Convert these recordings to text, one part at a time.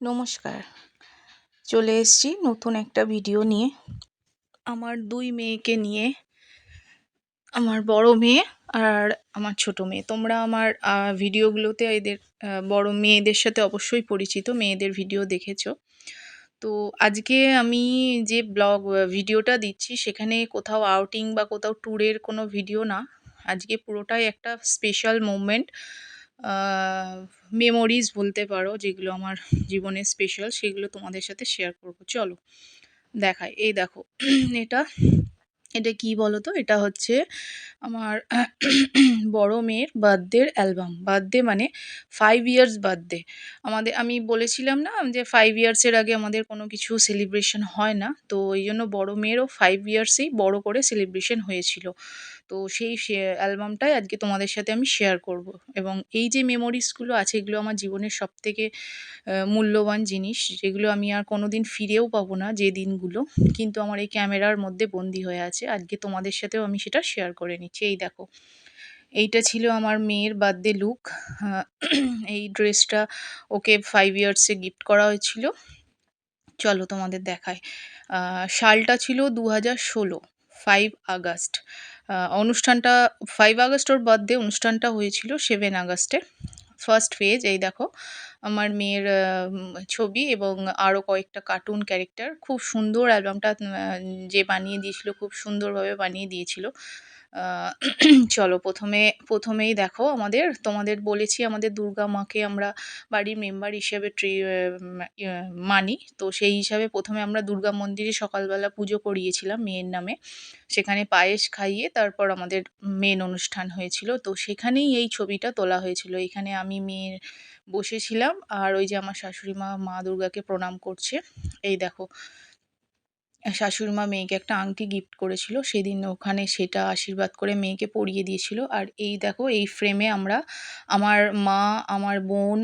নমস্কার। চলে এসেছি নতুন একটা ভিডিও নিয়ে। আমার দুই মেয়েকে নিয়ে, আমার বড় মেয়ে আর আমার ছোট মেয়ে। তোমরা আমার ভিডিওগুলোতে এদের বড় মেয়েদের সাথে অবশ্যই পরিচিত, মেয়েদের ভিডিও দেখেছ। তো আজকে আমি যে ব্লগ ভিডিওটা দিচ্ছি, সেখানে কোথাও আউটিং বা কোথাও ট্যুরের কোনো ভিডিও না। আজকে পুরোটাই একটা স্পেশাল মোমেন্ট মেমোরিজ বলতে পারো, যেগুলো আমার জীবনে স্পেশাল সেগুলো তোমাদের সাথে শেয়ার করব। চলো, দেখাই। এই দেখো, এটা এটা কি বলো তো এটা হচ্ছে আমার বড় মেয়ের বার্থডের অ্যালবাম বার্থডে মানে ফাইভ ইয়ার্স বার্থডে আমাদের, আমি বলেছিলাম না যে ফাইভ ইয়ার্সের আগে আমাদের কোনো কিছু সেলিব্রেশন হয় না, তো এই জন্য বড় মেয়েরও ফাইভ ইয়ার্সেই বড় করে সেলিব্রেশন হয়েছিল। তো সেই অ্যালবামটাই আজকে তোমাদের সাথে আমি শেয়ার করব। এবং এই যে মেমোরিজগুলো আছে, এগুলো আমার জীবনের সব থেকে মূল্যবান জিনিস। যেগুলো আমি আর কোনো দিন ফিরেও পাবো না যে দিনগুলো। কিন্তু আমার এই ক্যামেরার মধ্যে বন্দি হয়ে আছে। আজকে তোমাদের সাথেও আমি সেটা শেয়ার করে নিচ্ছি। এই দেখো, এইটা ছিল আমার মেয়ের বার্থডে লুক এই ড্রেসটা ওকে ফাইভ ইয়ার্সে গিফট করা হয়েছিল। চলো তোমাদের দেখায় সালটা ছিল দু হাজার ষোলো ফাইভ আগস্ট অনুষ্ঠানটা ফাইভ আগস্ট ওর বার্থডে অনুষ্ঠানটা হয়েছিল সেভেন আগস্টে। ফার্স্ট পেজ এই দেখো, আমার মেয়ের ছবি এবং আরও কয়েকটা কার্টুন ক্যারেক্টার খুব সুন্দর অ্যালবামটা যে বানিয়ে দিয়েছিল, খুব সুন্দরভাবে বানিয়ে দিয়েছিল। চলো প্রথমে, প্রথমেই দেখো আমাদের, তোমাদের বলেছি আমাদের দুর্গা মাকে আমরা বাড়ির মেম্বার হিসেবে ট্রি মানি। তো সেই হিসাবে প্রথমে আমরা দুর্গা মন্দিরে সকালবেলা পুজো করিয়েছিলাম মেয়ের নামে। সেখানে পায়েস খাইয়ে তারপর আমাদের মেন অনুষ্ঠান হয়েছিল। তো সেখানেই এই ছবিটা তোলা হয়েছিল। এখানে আমি মেয়ের বসেছিলাম আর ওই যে আমার শাশুড়ি মা মা দুর্গাকে প্রণাম করছে। এই দেখো শাশুড়ি মা মেয়েকে একটা আংটি গিফট করেছিল। সেদিন ওখানে সেটা আশীর্বাদ করে মেয়েকে পরিয়ে দিয়েছিল। আর এই দেখো, এই ফ্রেমে আমরা আমার মা, আমার বোন,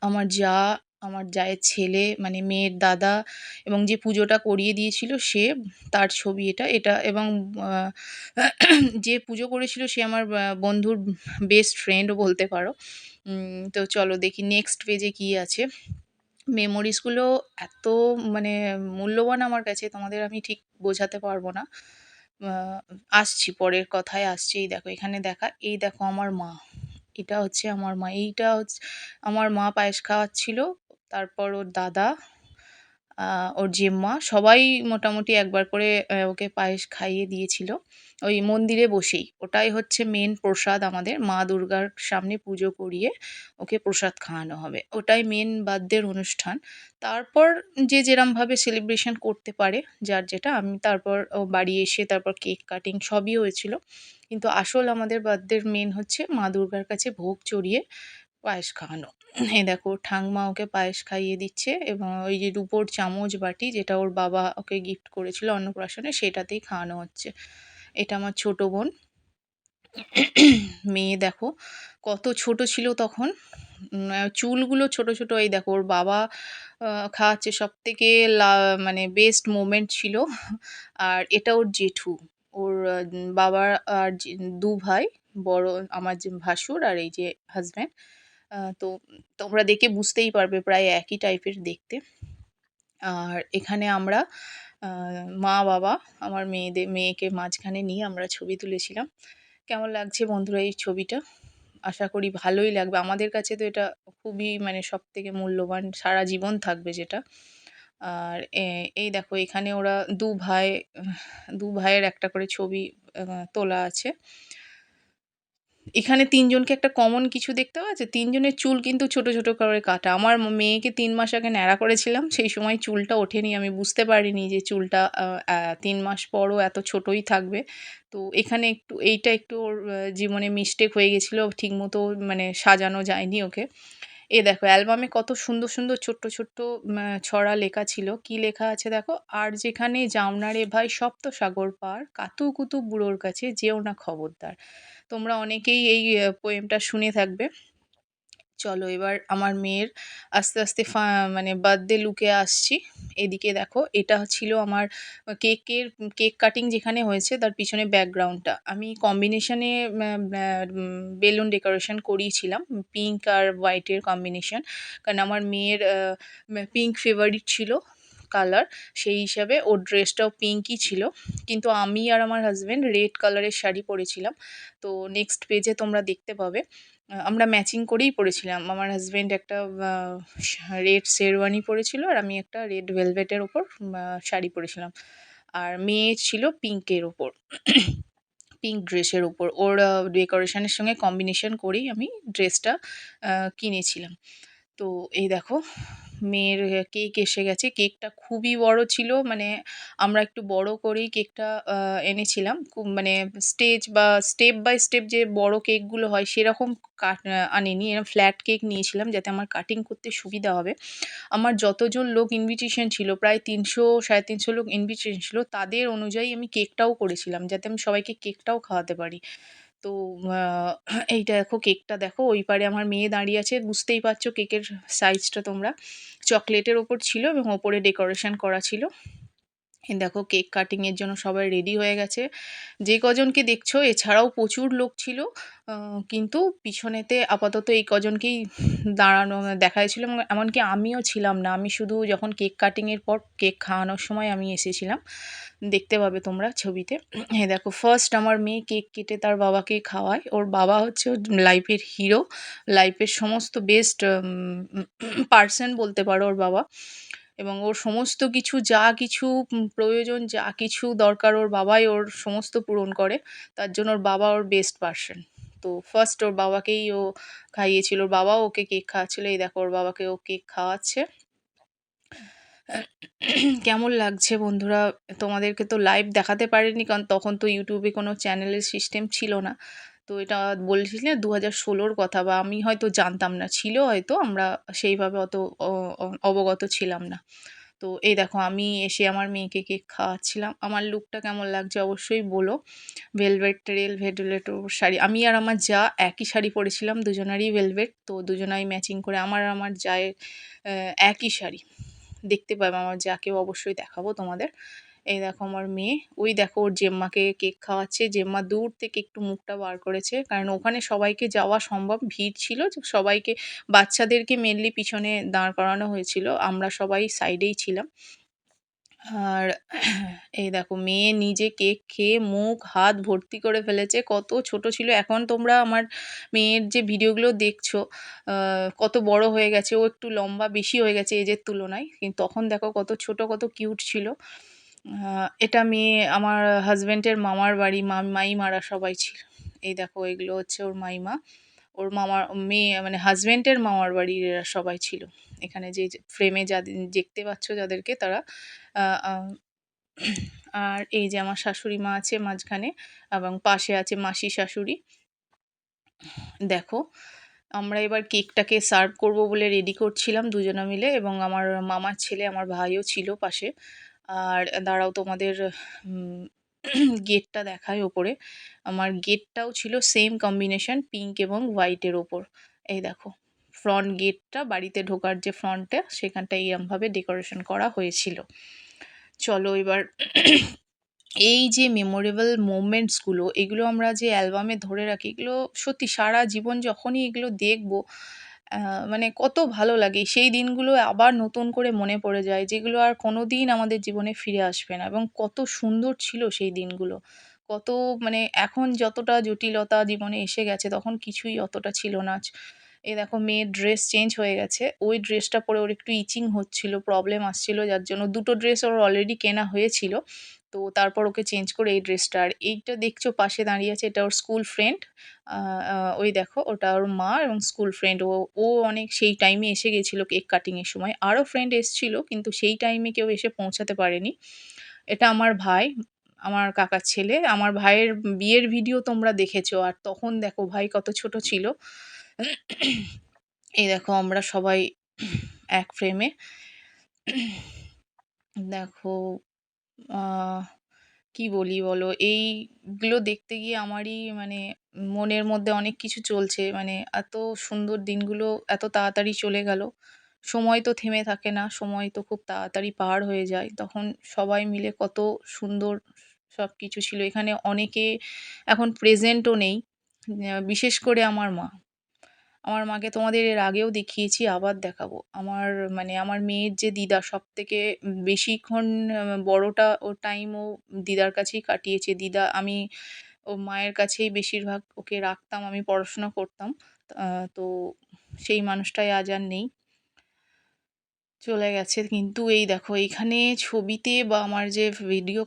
আমার যা, আমার জায়ের ছেলে মানে মেয়ের দাদা এবং যে পুজোটা করিয়ে দিয়েছিল সে, তার ছবি এটা। এটা এবং যে পুজো করেছিল সে আমার বন্ধুর বেস্ট ফ্রেন্ডও বলতে পারো। তো চলো দেখি নেক্সট পেজে কী আছে। মেমোরিজগুলো এত মানে মূল্যবান আমার কাছে, তোমাদের আমি ঠিক বোঝাতে পারব না। আসছি, পরের কথায় আসছি। এই দেখো, এখানে দেখা, এই দেখো আমার মা। এটা হচ্ছে আমার মা। এইটা হচ্ছে, আমার মা পায়েস খাওয়াচ্ছিল, তারপর ওর দাদা ওর জেম্মা। সবাই মোটামুটি একবার করে ওকে পায়েস খাইয়ে দিয়েছিল। ওই মন্দিরে বসেই। ওটাই হচ্ছে মেন প্রসাদ আমাদের। মা দুর্গার সামনে পুজো করিয়ে ওকে প্রসাদ খাওয়ানো হবে। ওটাই মেন বাদ্যের অনুষ্ঠান। তারপর যে যেরমভাবে সেলিব্রেশন করতে পারে, যার যেটা, আমি তারপর বাড়ি এসে তারপর কেক কাটিং সবই হয়েছিল। কিন্তু আসল আমাদের বাদ্যের মেন হচ্ছে মা দুর্গার কাছে ভোগ চড়িয়ে পায়েস খাওয়ানো। এই দেখো ঠাংমা ওকে পায়েস খাইয়ে দিচ্ছে এবং ওই যে রুপোর চামচ বাটি যেটা ওর বাবা ওকে গিফট করেছিল অন্নপ্রাশনে, সেটাতেই খাওয়ানো হচ্ছে। এটা আমার ছোট বোন। মেয়ে, দেখো, কত ছোট ছিল তখন। চুলগুলো ছোট ছোট, এই দেখো, ওর বাবা খাওয়াচ্ছে সব থেকে মানে বেস্ট মোমেন্ট ছিল। আর এটা ওর জেঠু, ওর বাবার আর দু ভাই, বড়, আমার যে ভাসুর আর এই যে হাজব্যান্ড তো তোমরা দেখে বুঝতেই পারবে প্রায় একই টাইপের দেখতে। আর এখানে আমরা মা, বাবা, আমার মেয়েদের, মেয়েকে মাঝখানে নিয়ে আমরা ছবি তুলেছিলাম। কেমন লাগছে বন্ধুরা এই ছবিটা? আশা করি ভালোই লাগবে। আমাদের কাছে তো এটা খুবই মানে সব থেকে মূল্যবান সারা জীবন থাকবে যেটা। আর এই দেখো এখানে ওরা দু ভাই, দু ভাইয়ের একটা করে ছবি তোলা আছে। এখানে তিনজনকে একটা কমন কিছু দেখতে পাচ্ছে তিনজনের চুল কিন্তু ছোট ছোট করে কাটা। আমার মেয়েকে তিন মাস আগে ন্যাড়া করেছিলাম, সেই সময় চুলটা ওঠেনি। আমি বুঝতে পারিনি যে চুলটা তিন মাস পরও এত ছোটই থাকবে। তো এখানে একটু, এইটা একটু ওর জীবনে মিস্টেক হয়ে গেছিল। ঠিকমতো মানে সাজানো যায়নি ওকে। এ দেখো, অ্যালবামে কত সুন্দর সুন্দর ছোট্ট ছোট্ট ছড়া লেখা ছিল। কি লেখা আছে দেখো? আর যেখানে যাওনা রে ভাই সপ্ত সাগর পার, কাতু কুতু বুড়োর কাছে যেও না খবরদার। তোমরা অনেকেই এই পোয়েমটা শুনে থাকবে। চলো এবার আমার মেয়ের আস্তে আস্তে মানে বার্থডে লুকে আসছি। এদিকে দেখো, এটা ছিল আমার কেকের, কেক কাটিং যেখানে হয়েছে, তার পিছনে ব্যাকগ্রাউন্ডটা আমি কম্বিনেশনে বেলুন ডেকোরেশন করিয়েছিলাম পিঙ্ক আর হোয়াইটের কম্বিনেশন কারণ আমার মেয়ের পিঙ্ক ফেভারিট ছিল কালার সেই হিসাবে ওর ড্রেসটাও পিঙ্কই ছিল। কিন্তু আমি আর আমার হাজব্যান্ড রেড কালারের শাড়ি পরেছিলাম। তো নেক্সট পেজে তোমরা দেখতে পাবে। আমরা ম্যাচিং করেই পরেছিলাম আমার হাজব্যান্ড একটা রেড শেরওয়ানি পরেছিল আর আমি একটা রেড ভেলভেটের ওপর শাড়ি পরেছিলাম। আর মেয়ে ছিল পিঙ্কের ওপর পিঙ্ক ড্রেসের ওপর। ওর ডেকোরেশনের সঙ্গে কম্বিনেশন করেই আমি ড্রেসটা কিনেছিলাম। তো এই দেখো মেয়ের কেক এসে গেছে। কেকটা খুবই বড় ছিল মানে আমরা একটু বড় করেই কেকটা এনেছিলাম। মানে স্টেজ বা স্টেপ বাই স্টেপ যে বড় কেকগুলো হয়, সেরকম কাট আনিনি। এরকম ফ্ল্যাট কেক নিয়েছিলাম যাতে আমার কাটিং করতে সুবিধা হবে। আমার যতজন লোক ইনভিটেশন ছিল, প্রায় তিনশো, সাড়ে তিনশো লোক ইনভিটেশন ছিল, তাদের অনুযায়ী আমি কেকটাও করেছিলাম, যাতে আমি সবাইকে কেকটাও খাওয়াতে পারি। তো এইটা দেখো কেকটা দেখো, ওই পারে আমার মেয়ে দাঁড়িয়ে আছে, বুঝতেই পারছ কেকের সাইজটা তোমরা। চকলেটের ওপর ছিল এবং ওপরে ডেকোরেশন করা ছিল। এই দেখো কেক কাটিংয়ের জন্য সবাই রেডি হয়ে গেছে। যে কজনকে দেখছ, এছাড়াও প্রচুর লোক ছিল কিন্তু পিছনেতে আপাতত এই কজনকেই দাঁড়ানো দেখা এমনকি আমিও ছিলাম না। আমি শুধু যখন কেক কাটিংয়ের পর কেক খাওয়ানোর সময় আমি এসেছিলাম। দেখতে পাবে তোমরা ছবিতে। হ্যাঁ দেখো ফার্স্ট আমার মেয়ে কেক কেটে তার বাবাকে খাওয়ায়। ওর বাবা হচ্ছে ওর লাইফের হিরো লাইফের সমস্ত বেস্ট পার্সন বলতে পারো ওর বাবা। এবং ওর সমস্ত কিছু, যা কিছু প্রয়োজন, যা কিছু দরকার ওর বাবাই ওর সমস্ত পূরণ করে, তার জন্য ওর বাবা ওর বেস্ট পার্সন তো ফার্স্ট ওর বাবাকেই ও খাইয়েছিল, ওর বাবাও ওকে কেক খাওয়াচ্ছিল। এই দেখো, ওর বাবাকে ও কেক খাওয়াচ্ছে। কেমন লাগছে বন্ধুরা? তোমাদেরকে তো লাইভ দেখাতে পারিনি, কারণ তখন তো ইউটিউবে কোনো চ্যানেলের সিস্টেম ছিল না। তো এটা বলছিস না দু হাজার ষোলোর কথা বা আমি হয়তো জানতাম না, ছিল হয়তো, আমরা সেইভাবে অত অবগত ছিলাম না। তো এই দেখো, আমি এসে আমার মেয়েকে কেক খাওয়াচ্ছিলাম। আমার লুকটা কেমন লাগছে অবশ্যই বলো। ভেলভেট রেল ভেলভেট শাড়ি, আমি আর আমার যা একই শাড়ি পরেছিলাম, দুজনারই ভেলভেট তো দুজনাই ম্যাচিং করে আমার আর আমার জায়ের একই শাড়ি। দেখতে পাবে, আমার যাকেও অবশ্যই দেখাবো তোমাদের। এই দেখো আমার মেয়ে। ওই দেখো ওর জেম্মাকে কেক খাওয়াচ্ছে। জেম্মা দূর থেকে একটু মুখটা বার করেছে। কারণ ওখানে সবাইকে যাওয়া সম্ভব। ভিড় ছিল সবাইকে, বাচ্চাদেরকে মেনলি পিছনে দাঁড় করানো হয়েছিল। আমরা সবাই সাইডেই ছিলাম। আর এই দেখো, মেয়ে নিজে কেক খেয়ে মুখ, হাত ভর্তি করে ফেলেছে। কত ছোট ছিল। এখন তোমরা আমার মেয়ের যে ভিডিওগুলো দেখছ কত বড় হয়ে গেছে। ও একটু লম্বা, বেশি হয়ে গেছে এজের তুলনায়। কিন্তু তখন দেখো কত ছোট, কত কিউট ছিল। এটা মেয়ে আমার হাজব্যান্ডের মামার বাড়ি মাইমারা সবাই ছিল। এই দেখো, এগুলো হচ্ছে ওর মাইমা। ওর মামার মেয়ে মানে হাজব্যান্ডের মামার বাড়ির এরা সবাই ছিল। এখানে যে ফ্রেমে যা দেখতে পাচ্ছ যাদেরকে তারা আর এই যে আমার শাশুড়ি মা আছে মাঝখানে এবং পাশে আছে মাসি শাশুড়ি। দেখো, আমরা এবার কেকটাকে সার্ভ করব বলে রেডি করছিলাম দুজনে মিলে এবং আমার মামার ছেলে, আমার ভাইও ছিল পাশে। আর দাঁড়াও তোমাদের গেটটা দেখায় ওপরে। আমার গেটটাও ছিল সেম কম্বিনেশন পিঙ্ক এবং হোয়াইটের ওপর। এই দেখো ফ্রন্ট গেটটা বাড়িতে ঢোকার যে ফ্রন্টটা সেখানটা এইরমভাবে ডেকোরেশন করা হয়েছিল। চলো এবার এই যে মেমোরেবল মোমেন্টসগুলো এগুলো আমরা যে অ্যালবামে ধরে রাখি, এগুলো সত্যি সারা জীবন যখনই এগুলো দেখব মানে কত ভালো লাগে। সেই দিনগুলো আবার নতুন করে মনে পড়ে যায়, যেগুলো আর কোনো দিন আমাদের জীবনে ফিরে আসবে না। এবং কত সুন্দর ছিল সেই দিনগুলো। কত মানে এখন যতটা জটিলতা জীবনে এসে গেছে, তখন কিছুই অতটা ছিল না। এ দেখো মেয়ের ড্রেস চেঞ্জ হয়ে গেছে। ওই ড্রেসটা পরে ওর একটু ইচিং হচ্ছিল প্রবলেম আসছিল, যার জন্য দুটো ড্রেস ওর অলরেডি কেনা হয়েছিল। তো তারপর ওকে চেঞ্জ করে এই ড্রেসটা আর এইটা দেখছ পাশে দাঁড়িয়ে আছে, এটা ওর স্কুল ফ্রেন্ড ওই দেখো, ওটা ওর মা এবং স্কুল ফ্রেন্ড ও ও অনেক সেই টাইমে এসে গেছিল কেক কাটিংয়ের সময়। আরও ফ্রেন্ড এসছিলো, কিন্তু সেই টাইমে কেউ এসে পৌঁছাতে পারেনি। এটা আমার ভাই, আমার কাকার ছেলে। আমার ভাইয়ের বিয়ের ভিডিও তোমরা দেখেছ। আর তখন দেখো ভাই কত ছোট ছিল। এই দেখো আমরা সবাই এক ফ্রেমে দেখো কি বলি বলো? এইগুলো দেখতে গিয়ে আমারই মানে মনের মধ্যে অনেক কিছু চলছে। মানে এত সুন্দর দিনগুলো, এত তাড়াতাড়ি চলে গেল। সময় তো থেমে থাকে না, সময় তো খুব তাড়াতাড়ি পার হয়ে যায়। তখন সবাই মিলে কত সুন্দর সব কিছু ছিল। এখানে অনেকে এখন প্রেজেন্টও নেই বিশেষ করে আমার মা। আমার মাকে তোমাদের এর আগেও দেখিয়েছি, আবার দেখাবো। আমার মানে আমার মেয়ের যে দিদা সব থেকে বেশিক্ষণ বড়োটা ও টাইম ও দিদার কাছেই কাটিয়েছে। দিদা, আমি ও মায়ের কাছেই বেশিরভাগ ওকে রাখতাম, আমি পড়াশোনা করতাম। তো সেই মানুষটাই আজ আর নেই। চলে গেছে। কিন্তু এই দেখো, এইখানে ছবিতে বা আমার যে ভিডিও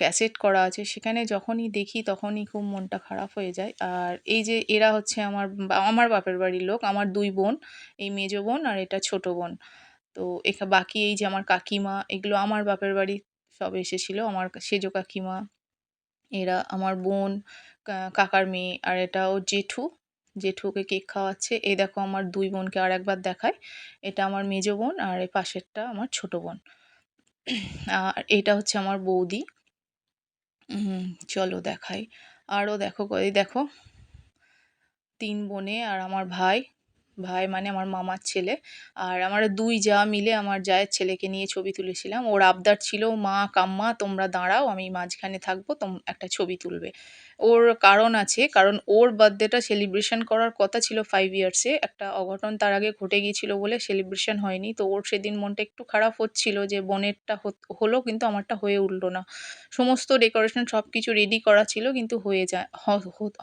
ক্যাসেট করা আছে, সেখানে যখনই দেখি তখনই খুব মনটা খারাপ হয়ে যায়। আর এই যে এরা হচ্ছে আমার আমার বাপের বাড়ির লোক, আমার দুই বোন, এই মেজো বোন আর এটা ছোট বোন। তো এখা, বাকি এই যে আমার কাকিমা, এগুলো আমার বাপের বাড়ি সব এসেছিল। আমার সেজো কাকিমা, এরা আমার বোন কাকার মেয়ে আর এটা ওর জেঠু। জেঠু ঠোকে কেক খাওয়াচ্ছে, এই দেখো আমার দুই বোনকে আর একবার দেখায়। এটা আমার মেজো বোন আর এই পাশেরটা আমার ছোট বোন। আর এটা হচ্ছে আমার বৌদি। চলো দেখাই। আরও দেখো, এই দেখো, তিন বোনে আর আমার ভাই। ভাই মানে আমার মামার ছেলে। আর আমার দুই যা মিলে আমার জায়ের ছেলেকে নিয়ে ছবি তুলেছিলাম। ওর আবদার ছিল, মা কাম্মা, তোমরা দাঁড়াও, আমি মাঝখানে থাকব, তোম, একটা ছবি তুলবে। ওর কারণ আছে, কারণ ওর বার্থডেটা সেলিব্রেশন করার কথা ছিল ফাইভ ইয়ার্সে একটা অঘটন তার আগে ঘটে গিয়েছিল বলে সেলিব্রেশন হয়নি। তো ওর সেদিন মনটা একটু খারাপ হচ্ছিল যে, বোনেরটা হলো কিন্তু আমারটা হয়ে উঠল না। সমস্ত ডেকোরেশন সব কিছু রেডি করা ছিল কিন্তু হয়ে যায়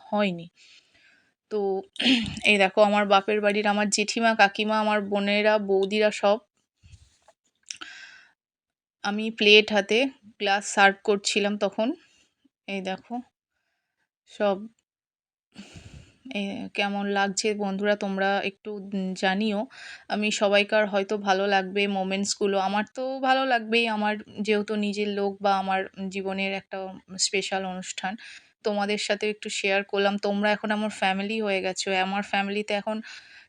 হয়নি। তো এই দেখো আমার বাপের বাড়ির আমার জেঠিমা, কাকিমা, আমার বোনেরা, বৌদিরা সব আমি প্লেট হাতে গ্লাস সার্ভ করছিলাম তখন। এই দেখো সব কেমন লাগছে বন্ধুরা তোমরা একটু জানিও। আমি সবাইকার হয়তো ভালো লাগবে মোমেন্টসগুলো আমার তো ভালো লাগবেই, আমার যেহেতু নিজের লোক বা আমার জীবনের একটা স্পেশাল অনুষ্ঠান। তোমাদের সাথে একটু শেয়ার করলাম। তোমরা এখন আমার ফ্যামিলি হয়ে গেছো। আমার ফ্যামিলিতে এখন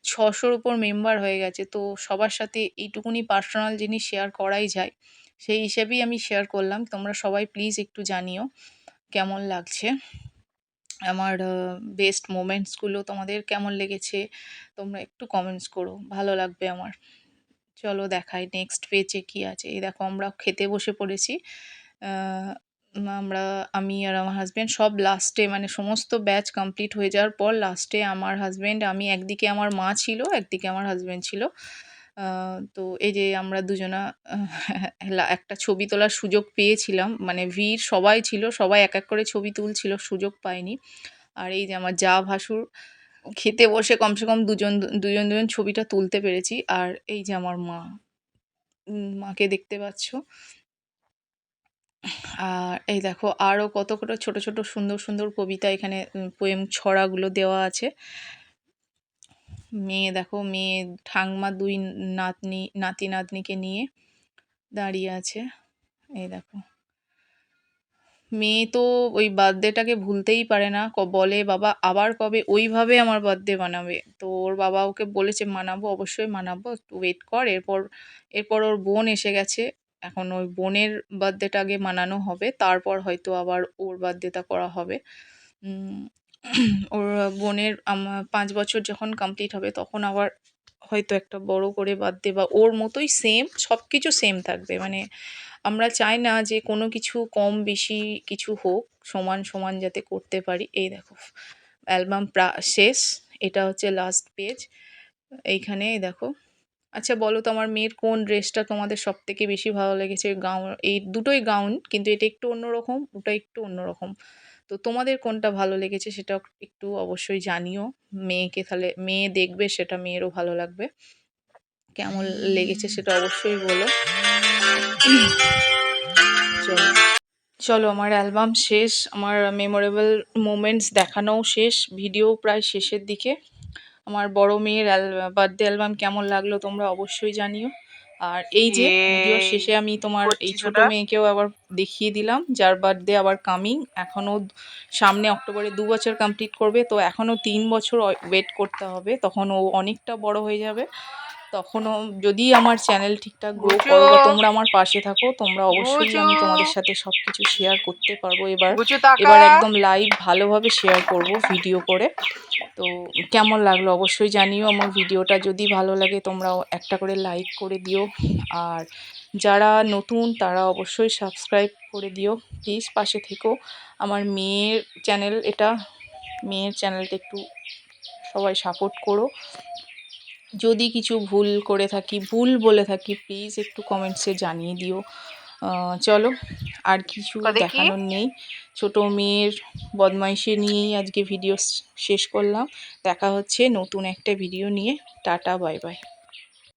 ছশোর উপর মেম্বার হয়ে গেছে। তো সবার সাথে এইটুকুনি পার্সোনাল জিনিস শেয়ার করাই যায়। সেই হিসেবেই আমি শেয়ার করলাম। তোমরা সবাই প্লিজ একটু জানিও কেমন লাগছে। আমার বেস্ট মোমেন্টসগুলো তোমাদের কেমন লেগেছে? তোমরা একটু কমেন্টস করো। ভালো লাগবে আমার। চলো দেখাই নেক্সট পেজে কি আছে। এই দেখো, আমরা খেতে বসে পড়েছি। আমরা, আমি আর আমার হাজব্যান্ড সব লাস্টে মানে সমস্ত ব্যাচ কমপ্লিট হয়ে যাওয়ার পর লাস্টে আমার হাজব্যান্ড আমি একদিকে আমার মা ছিল, একদিকে আমার হাজব্যান্ড ছিল। তো এই যে আমরা দুজনা একটা ছবি তোলার সুযোগ পেয়েছিলাম। মানে ভিড় সবাই ছিল, সবাই এক এক করে ছবি তুলছিল, সুযোগ পায়নি। আর এই যে আমার যা ভাসুর, খেতে বসে কমসে কম দুজন দুজন দুজন ছবিটা তুলতে পেরেছি। আর এই যে আমার মা মাকে দেখতে পাচ্ছ। আর এই দেখো আরও কত কত ছোট ছোট সুন্দর সুন্দর কবিতা এখানে পোয়েম ছড়াগুলো দেওয়া আছে। মেয়ে দেখো, মেয়ে ঠাংমা দুই নাতনি, নাতি নাতনিকে নিয়ে দাঁড়িয়ে আছে। এই দেখো। মেয়ে তো ওই বার্থডেটাকে ভুলতেই পারে না। বলে, বাবা, আবার কবে? ওইভাবে আমার বার্থডে বানাবে। তো ওর বাবা ওকে বলেছে, মানাবো, অবশ্যই মানাবো। একটু ওয়েট কর, এরপর এরপর ওর বোন এসে গেছে। এখন ওই বোনের বার্থডেটা আগে মানানো হবে, তারপর হয়তো আবার ওর বার্থডেটা করা হবে। ওর বোনের পাঁচ বছর যখন কমপ্লিট হবে, তখন আবার হয়তো একটা বড় করে বার্থডে বা ওর মতোই সেম সব কিছু সেম থাকবে। মানে আমরা চাই না যে কোনো কিছু কম বেশি কিছু হোক, সমান সমান যাতে করতে পারি। এই দেখো অ্যালবাম প্রা, শেষ, এটা হচ্ছে লাস্ট পেজ এইখানে দেখো। আচ্ছা বলো তো আমার মেয়ের কোন ড্রেসটা তোমাদের সব থেকে বেশি ভালো লেগেছে? গাউন, এই দুটোই গাউন, কিন্তু এটা একটু অন্যরকম, ওটা একটু অন্যরকম। তো তোমাদের কোনটা ভালো লেগেছে সেটা একটু অবশ্যই জানিও। মেয়েকে তাহলে, মেয়ে দেখবে সেটা মেয়েরও ভালো লাগবে। কেমন লেগেছে সেটা অবশ্যই বলো। চলো চলো, আমার অ্যালবাম শেষ, আমার মেমোরেবল মোমেন্টস দেখানোও শেষ, ভিডিও প্রায় শেষের দিকে। আমার বড় মেয়ের বার্থডে অ্যালবাম কেমন লাগল তোমরা অবশ্যই জানিও। আর এই যে ভিডিও শেষে আমি তোমার এই ছোট মেয়েকেও আবার দেখিয়ে দিলাম যার বার্থডে আবার কামিং এখনও সামনে অক্টোবরে দু বছর কমপ্লিট করবে তো এখনও তিন বছর ওয়েট করতে হবে তখন ও অনেকটা বড় হয়ে যাবে। তখনও যদি আমার চ্যানেল ঠিকঠাক গ্রো করো বা তোমরা আমার পাশে থাকো তোমরা অবশ্যই আমি তোমাদের সাথে সব কিছু শেয়ার করতে পারব। এবার এবার একদম লাইভ ভালোভাবে শেয়ার করব ভিডিও করে। তো কেমন লাগল অবশ্যই জানিও আমার ভিডিওটা যদি ভালো লাগে তোমরাও একটা করে লাইক করে দিও। আর যারা নতুন তারা অবশ্যই সাবস্ক্রাইব করে দিও। প্লিজ পাশে থেকো। আমার মেয়ের চ্যানেল এটা মেয়ের চ্যানেলটা একটু সবাই সাপোর্ট করো। যদি কিছু ভুল করে থাকি ভুল বলে থাকি প্লিজ একটু কমেন্টসে জানিয়ে দিও। চলো আর কিছু দেখানোর নেই। ছোট মেয়ের বদমাইশে নিয়েই আজকে ভিডিও শেষ করলাম। দেখা হচ্ছে নতুন একটা ভিডিও নিয়ে। Tata bye bye